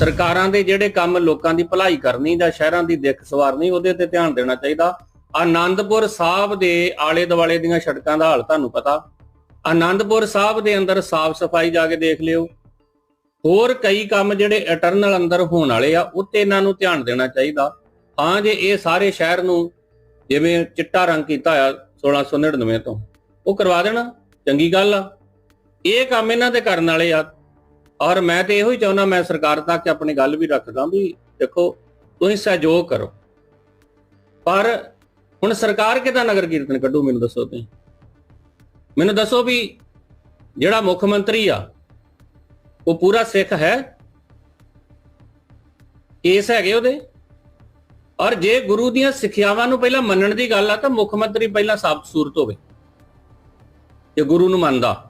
ਸਰਕਾਰਾਂ ਦੇ ਜਿਹੜੇ ਕੰਮ ਲੋਕਾਂ ਦੀ ਭਲਾਈ ਕਰਨੀ ਜਾਂ ਸ਼ਹਿਰਾਂ ਦੀ ਦਿੱਖ ਸਵਾਰਨੀ, ਉਹਦੇ ਤੇ ਧਿਆਨ ਦੇਣਾ ਚਾਹੀਦਾ। ਆਨੰਦਪੁਰ ਸਾਹਿਬ ਦੇ ਆਲੇ ਦੁਆਲੇ ਦੀਆਂ ਸੜਕਾਂ ਦਾ ਹਾਲ ਤੁਹਾਨੂੰ ਪਤਾ। ਆਨੰਦਪੁਰ ਸਾਹਿਬ ਦੇ ਅੰਦਰ ਸਾਫ਼ ਸਫ਼ਾਈ ਜਾ ਕੇ ਦੇਖ ਲਿਓ। ਹੋਰ ਕਈ ਕੰਮ ਜਿਹੜੇ ਇਟਰਨਲ ਅੰਦਰ ਹੋਣ ਵਾਲੇ ਆ ਉੱਤੇ ਇਹਨਾਂ ਨੂੰ ਧਿਆਨ ਦੇਣਾ ਚਾਹੀਦਾ। ਹਾਂ ਜੇ ਇਹ ਸਾਰੇ ਸ਼ਹਿਰ ਨੂੰ ਜਿਵੇਂ ਚਿੱਟਾ ਰੰਗ ਕੀਤਾ ਆ 1699 ਤੋਂ, ਉਹ ਕਰਵਾ ਦੇਣਾ, ਚੰਗੀ ਗੱਲ ਆ। ਇਹ ਕੰਮ ਇਹਨਾਂ ਦੇ ਕਰਨ ਵਾਲੇ ਆ। ਔਰ ਮੈਂ ਤੇ ਇਹੋ ਹੀ ਚਾਹੁੰਦਾ, ਮੈਂ ਸਰਕਾਰ ਤੱਕ ਆਪਣੀ ਗੱਲ ਵੀ ਰੱਖਦਾ ਵੀ ਦੇਖੋ, ਤੁਸੀਂ ਸਹਿਯੋਗ ਕਰੋ। ਪਰ ਹੁਣ ਸਰਕਾਰ ਕਿਹਦਾ ਨਗਰ ਕੀਰਤਨ ਕੱਢੂ, ਮੈਨੂੰ ਦੱਸੋ ਤੁਸੀਂ? ਮੈਨੂੰ ਦੱਸੋ ਵੀ ਜਿਹੜਾ ਮੁੱਖ ਮੰਤਰੀ ਆ, ਉਹ ਪੂਰਾ ਸਿੱਖ ਹੈ? ਕੇਸ ਹੈਗੇ ਉਹਦੇ? ਔਰ ਜੇ ਗੁਰੂ ਦੀਆਂ ਸਿੱਖਿਆਵਾਂ ਨੂੰ ਪਹਿਲਾਂ ਮੰਨਣ ਦੀ ਗੱਲ ਆ, ਤਾਂ ਮੁੱਖ ਮੰਤਰੀ ਪਹਿਲਾਂ ਸਾਫ਼ ਸੂਰਤ ਹੋਵੇ, ਜੇ ਗੁਰੂ ਨੂੰ ਮੰਨਦਾ।